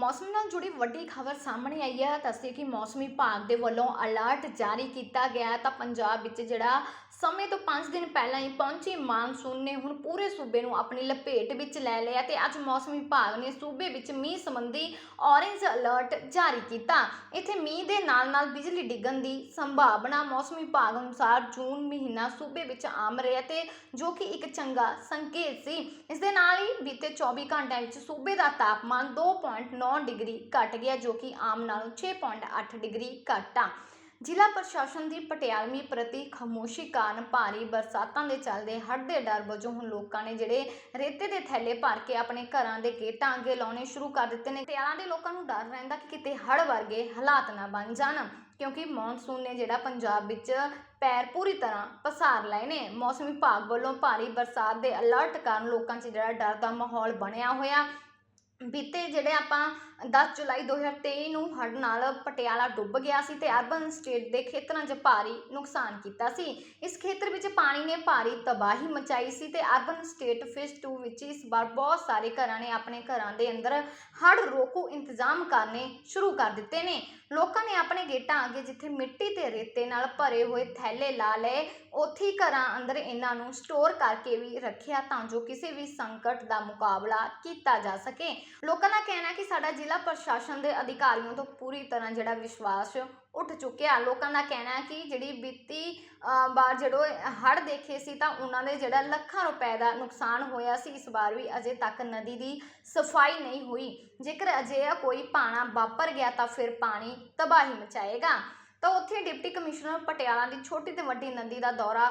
ਮੌਸਮ ਨਾਲ ਜੁੜੀ ਵੱਡੀ ਖਬਰ ਸਾਹਮਣੇ ਆਈ ਹੈ। ਦੱਸਦੇ ਕਿ ਮੌਸਮੀ ਵਿਭਾਗ ਦੇ ਵੱਲੋਂ ਅਲਰਟ ਜਾਰੀ ਕੀਤਾ ਗਿਆ ਤਾਂ ਪੰਜਾਬ ਵਿੱਚ ਜਿਹੜਾ ਸਮੇਂ ਤੋਂ 5 ਦਿਨ ਪਹਿਲਾਂ ਹੀ ਪਹੁੰਚੀ ਮਾਨਸੂਨ ਨੇ ਹੁਣ ਪੂਰੇ ਸੂਬੇ ਨੂੰ ਆਪਣੀ ਲਪੇਟ ਵਿੱਚ ਲੈ ਲਿਆ ਤੇ ਅੱਜ ਮੌਸਮ ਵਿਭਾਗ ਨੇ ਸੂਬੇ ਵਿੱਚ ਮੀਂਹ ਸੰਬੰਧੀ ਔਰੇਂਜ ਅਲਰਟ ਜਾਰੀ ਕੀਤਾ। ਇੱਥੇ ਮੀਂਹ ਦੇ ਨਾਲ-ਨਾਲ ਬਿਜਲੀ ਡਿੱਗਣ ਦੀ ਸੰਭਾਵਨਾ ਮੌਸਮ ਵਿਭਾਗ ਅਨੁਸਾਰ ਜੂਨ ਮਹੀਨਾ ਸੂਬੇ ਵਿੱਚ ਆਮ ਰਿਹਾ ਤੇ ਜੋ ਕਿ ਇੱਕ ਚੰਗਾ ਸੰਕੇਤ ਸੀ। ਇਸ ਦੇ ਨਾਲ ਹੀ ਬੀਤੇ 24 ਘੰਟਿਆਂ ਵਿੱਚ ਸੂਬੇ ਦਾ ਤਾਪਮਾਨ 2.9 ਡਿਗਰੀ ਘਟ ਗਿਆ ਜੋ ਕਿ ਆਮ ਨਾਲੋਂ 6.8 ਡਿਗਰੀ ਘੱਟ ਆ। ਜ਼ਿਲ੍ਹਾ ਪ੍ਰਸ਼ਾਸਨ ਦੀ ਪਟਿਆਲਮੀ ਪ੍ਰਤੀ ਖਾਮੋਸ਼ੀ ਕਾਰਨ ਭਾਰੀ ਬਰਸਾਤਾਂ ਦੇ ਚੱਲਦੇ ਹੜ੍ਹ ਦੇ ਡਰ ਵਜੋਂ ਹੁਣ ਲੋਕਾਂ ਨੇ ਜਿਹੜੇ ਰੇਤੇ ਦੇ ਥੈਲੇ ਭਰ ਕੇ ਆਪਣੇ ਘਰਾਂ ਦੇ ਗੇਟਾਂ ਅੱਗੇ ਲਾਉਣੇ ਸ਼ੁਰੂ ਕਰ ਦਿੱਤੇ ਨੇ। ਪਟਿਆਲਾ ਦੇ ਲੋਕਾਂ ਨੂੰ ਡਰ ਰਹਿੰਦਾ ਕਿ ਕਿਤੇ ਹੜ੍ਹ ਵਰਗੇ ਹਾਲਾਤ ਨਾ ਬਣ ਜਾਣ, ਕਿਉਂਕਿ ਮੌਨਸੂਨ ਨੇ ਜਿਹੜਾ ਪੰਜਾਬ ਵਿੱਚ ਪੈਰ ਪੂਰੀ ਤਰ੍ਹਾਂ ਪਸਾਰ ਲਏ ਨੇ। ਮੌਸਮ ਵਿਭਾਗ ਵੱਲੋਂ ਭਾਰੀ ਬਰਸਾਤ ਦੇ ਅਲਰਟ ਕਾਰਨ ਲੋਕਾਂ 'ਚ ਜਿਹੜਾ ਡਰ ਦਾ ਮਾਹੌਲ ਬਣਿਆ ਹੋਇਆ। ਬੀਤੇ ਜਿਹੜੇ ਆਪਾਂ 10 ਜੁਲਾਈ 2023 ਨੂੰ ਹੜ੍ਹ ਨਾਲ ਪਟਿਆਲਾ ਡੁੱਬ ਗਿਆ ਸੀ ਤੇ ਅਰਬਨ ਸਟੇਟ ਦੇ ਖੇਤਰਾਂ 'ਚ ਭਾਰੀ ਨੁਕਸਾਨ ਕੀਤਾ ਸੀ। ਇਸ ਖੇਤਰ ਵਿੱਚ ਪਾਣੀ ਨੇ ਭਾਰੀ ਤਬਾਹੀ ਮਚਾਈ ਸੀ ਤੇ ਅਰਬਨ ਸਟੇਟ ਫੇਸ 2 ਵਿੱਚ ਇਸ ਵਾਰ ਬਹੁਤ ਸਾਰੇ ਘਰਾਂ ਨੇ ਆਪਣੇ ਘਰਾਂ ਦੇ ਅੰਦਰ ਹੜ੍ਹ ਰੋਕੂ ਇੰਤਜ਼ਾਮ ਕਰਨੇ ਸ਼ੁਰੂ ਕਰ ਦਿੱਤੇ ਨੇ। ਲੋਕਾਂ ਨੇ ਆਪਣੇ ਗੇਟਾਂ ਅੱਗੇ ਜਿੱਥੇ ਮਿੱਟੀ ਤੇ ਰੇਤੇ ਨਾਲ ਭਰੇ ਹੋਏ ਥੈਲੇ ਲਾ ਲਏ, ਉੱਥੇ ਘਰਾਂ ਅੰਦਰ ਇਹਨਾਂ ਨੂੰ ਸਟੋਰ ਕਰਕੇ ਵੀ ਰੱਖਿਆ ਤਾਂ ਜੋ ਕਿਸੇ ਵੀ ਸੰਕਟ ਦਾ ਮੁਕਾਬਲਾ ਕੀਤਾ ਜਾ ਸਕੇ। ਲੋਕਾਂ ਦਾ ਕਹਿਣਾ ਹੈ ਕਿ ਸਾਡਾ ਜ਼ਿਲ੍ਹਾ ਪ੍ਰਸ਼ਾਸਨ ਦੇ ਅਧਿਕਾਰੀਆਂ ਤੋਂ ਪੂਰੀ ਤਰ੍ਹਾਂ ਜਿਹੜਾ ਵਿਸ਼ਵਾਸ ਉੱਠ ਚੁੱਕਿਆ। ਲੋਕਾਂ ਦਾ ਕਹਿਣਾ ਹੈ ਕਿ ਜਿਹੜੀ ਬੀਤੀ ਵਾਰ ਜਦੋਂ ਹੜ੍ਹ ਦੇਖੇ ਸੀ ਤਾਂ ਉਹਨਾਂ ਦੇ ਜਿਹੜਾ ਲੱਖਾਂ ਰੁਪਏ ਦਾ ਨੁਕਸਾਨ ਹੋਇਆ ਸੀ, ਇਸ ਵਾਰ ਵੀ ਅਜੇ ਤੱਕ ਨਦੀ ਦੀ ਸਫ਼ਾਈ ਨਹੀਂ ਹੋਈ। ਜੇਕਰ ਅਜਿਹਾ ਕੋਈ ਪਾਣਾ ਵਾਪਰ ਗਿਆ ਤਾਂ ਫਿਰ ਪਾਣੀ ਤਬਾਹੀ ਮਚਾਏਗਾ। ਤਾਂ ਉੱਥੇ ਡਿਪਟੀ ਕਮਿਸ਼ਨਰ ਪਟਿਆਲਾ ਦੀ ਛੋਟੀ ਤੇ ਵੱਡੀ ਨਦੀ ਦਾ ਦੌਰਾ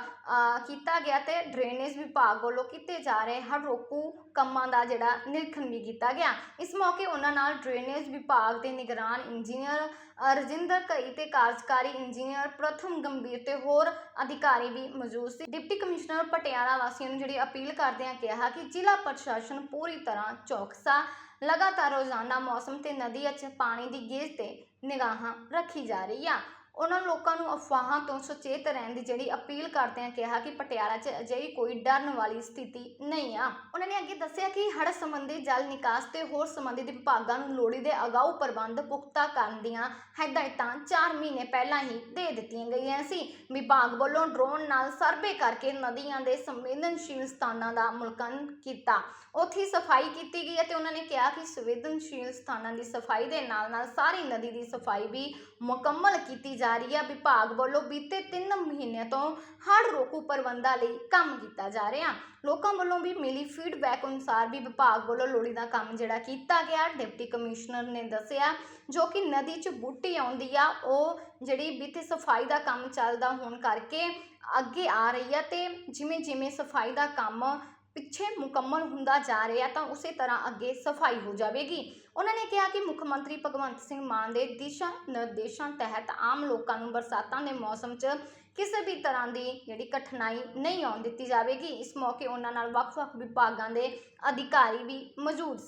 ਕੀਤਾ ਗਿਆ ਤੇ ਡਰੇਨੇਜ ਵਿਭਾਗ ਵੱਲੋਂ ਕੀਤੇ ਜਾ ਰਹੇ ਹੜ੍ਹ ਰੋਕੂ ਕੰਮਾਂ ਦਾ ਜਿਹੜਾ ਨਿਰੀਖਣ ਵੀ ਕੀਤਾ ਗਿਆ। ਇਸ ਮੌਕੇ ਉਹਨਾਂ ਨਾਲ ਡਰੇਨੇਜ ਵਿਭਾਗ ਦੇ ਨਿਗਰਾਨ ਇੰਜੀਨੀਅਰ ਰਜਿੰਦਰ ਕਈ ਤੇ ਕਾਰਜਕਾਰੀ ਇੰਜੀਨੀਅਰ ਪ੍ਰਥਮ ਗੰਭੀਰ ਤੇ ਹੋਰ ਅਧਿਕਾਰੀ ਵੀ ਮੌਜੂਦ ਸੀ। ਡਿਪਟੀ ਕਮਿਸ਼ਨਰ ਪਟਿਆਲਾ ਵਾਸੀਆਂ ਨੂੰ ਜਿਹੜੀ ਅਪੀਲ ਕਰਦਿਆਂ ਕਿਹਾ ਕਿ ਜ਼ਿਲ੍ਹਾ ਪ੍ਰਸ਼ਾਸਨ ਪੂਰੀ ਤਰ੍ਹਾਂ ਚੌਕਸਾ, ਲਗਾਤਾਰ ਰੋਜ਼ਾਨਾ ਮੌਸਮ ਤੇ ਨਦੀ ਵਿੱਚ ਪਾਣੀ ਦੀ ਗੇਜ ਤੇ ਨਿਗਾਹਾਂ ਰੱਖੀ ਜਾ ਰਹੀ ਆ। ਉਹਨਾਂ ਲੋਕਾਂ ਨੂੰ ਅਫਵਾਹਾਂ ਤੋਂ ਸੁਚੇਤ ਰਹਿਣ ਦੀ ਜਿਹੜੀ ਅਪੀਲ ਕਰਦਿਆਂ ਕਿਹਾ ਕਿ ਪਟਿਆਲਾ 'ਚ ਅਜਿਹੀ ਕੋਈ ਡਰਨ ਵਾਲੀ ਸਥਿਤੀ ਨਹੀਂ ਆ। ਉਹਨਾਂ ਨੇ ਅੱਗੇ ਦੱਸਿਆ ਕਿ ਹੜ੍ਹ ਸੰਬੰਧੀ ਜਲ ਨਿਕਾਸ ਤੇ ਹੋਰ ਸੰਬੰਧਿਤ ਵਿਭਾਗਾਂ ਨੂੰ ਲੋੜੀਂਦੇ ਅਗਾਊ ਪ੍ਰਬੰਧ ਪੁਖਤਾ ਕਰਨ ਦੀਆਂ ਹਦਾਇਤਾਂ 4 ਮਹੀਨੇ ਪਹਿਲਾਂ ਹੀ ਦੇ ਦਿੱਤੀਆਂ ਗਈਆਂ ਸੀ। ਵਿਭਾਗ ਵੱਲੋਂ ਡਰੋਨ ਨਾਲ ਸਰਵੇ ਕਰਕੇ ਨਦੀਆਂ ਦੇ ਸੰਵੇਦਨਸ਼ੀਲ ਸਥਾਨਾਂ ਦਾ ਮੁਲਕਨ ਕੀਤਾ। ਉੱਥੇ ਸਫ਼ਾਈ ਕੀਤੀ ਗਈ ਹੈ ਤੇ ਉਹਨਾਂ ਨੇ ਕਿਹਾ ਕਿ ਸੰਵੇਦਨਸ਼ੀਲ ਸਥਾਨਾਂ ਦੀ ਸਫ਼ਾਈ ਦੇ ਨਾਲ ਨਾਲ ਸਾਰੀ ਨਦੀ ਦੀ ਸਫ਼ਾਈ ਵੀ ਮੁਕੰਮਲ ਕੀਤੀ ਜਾ ਰਹੀ ਹੈ, ਵਿਭਾਗ ਵੱਲੋਂ ਬੀਤੇ 3 ਮਹੀਨਿਆਂ ਤੋਂ ਹੜ੍ਹ ਰੋਕੂ ਪ੍ਰਬੰਧਾਂ ਲਈ ਕੰਮ ਕੀਤਾ ਜਾ ਰਿਹਾ। ਲੋਕਾਂ ਵੱਲੋਂ ਵੀ ਮਿਲੀ ਫੀਡਬੈਕ ਅਨੁਸਾਰ ਵੀ ਵਿਭਾਗ ਵੱਲੋਂ ਲੋੜੀਂਦਾ ਕੰਮ ਜਿਹੜਾ ਕੀਤਾ ਗਿਆ। ਡਿਪਟੀ ਕਮਿਸ਼ਨਰ ਨੇ ਦੱਸਿਆ, ਜੋ ਕਿ ਨਦੀ 'ਚ ਬੂਟੀ ਆਉਂਦੀ ਆ, ਉਹ ਜਿਹੜੀ ਬੀਤੇ ਸਫ਼ਾਈ ਦਾ ਕੰਮ ਚੱਲਦਾ ਹੋਣ ਕਰਕੇ ਅੱਗੇ ਆ ਰਹੀ ਆ ਤੇ ਜਿਵੇਂ ਜਿਵੇਂ ਸਫ਼ਾਈ ਦਾ ਕੰਮ ਪਿੱਛੇ ਮੁਕੰਮਲ ਹੁੰਦਾ ਜਾ ਰਿਹਾ ਤਾਂ ਉਸੇ ਤਰ੍ਹਾਂ ਅੱਗੇ ਸਫ਼ਾਈ ਹੋ ਜਾਵੇਗੀ। ਉਹਨਾਂ ਨੇ ਕਿਹਾ ਕਿ ਮੁੱਖ ਮੰਤਰੀ ਭਗਵੰਤ ਸਿੰਘ ਮਾਨ ਦੇ ਦਿਸ਼ਾ ਨਿਰਦੇਸ਼ਾਂ ਤਹਿਤ ਆਮ ਲੋਕਾਂ ਨੂੰ ਬਰਸਾਤਾਂ ਦੇ ਮੌਸਮ 'ਚ ਕਿਸੇ ਵੀ ਤਰ੍ਹਾਂ ਦੀ ਜਿਹੜੀ ਕਠਿਨਾਈ ਨਹੀਂ ਆਉਣ ਦਿੱਤੀ ਜਾਵੇਗੀ। ਇਸ ਮੌਕੇ ਉਹਨਾਂ ਨਾਲ ਵੱਖ-ਵੱਖ ਵਿਭਾਗਾਂ ਦੇ ਅਧਿਕਾਰੀ ਵੀ ਮੌਜੂਦ ਸੀ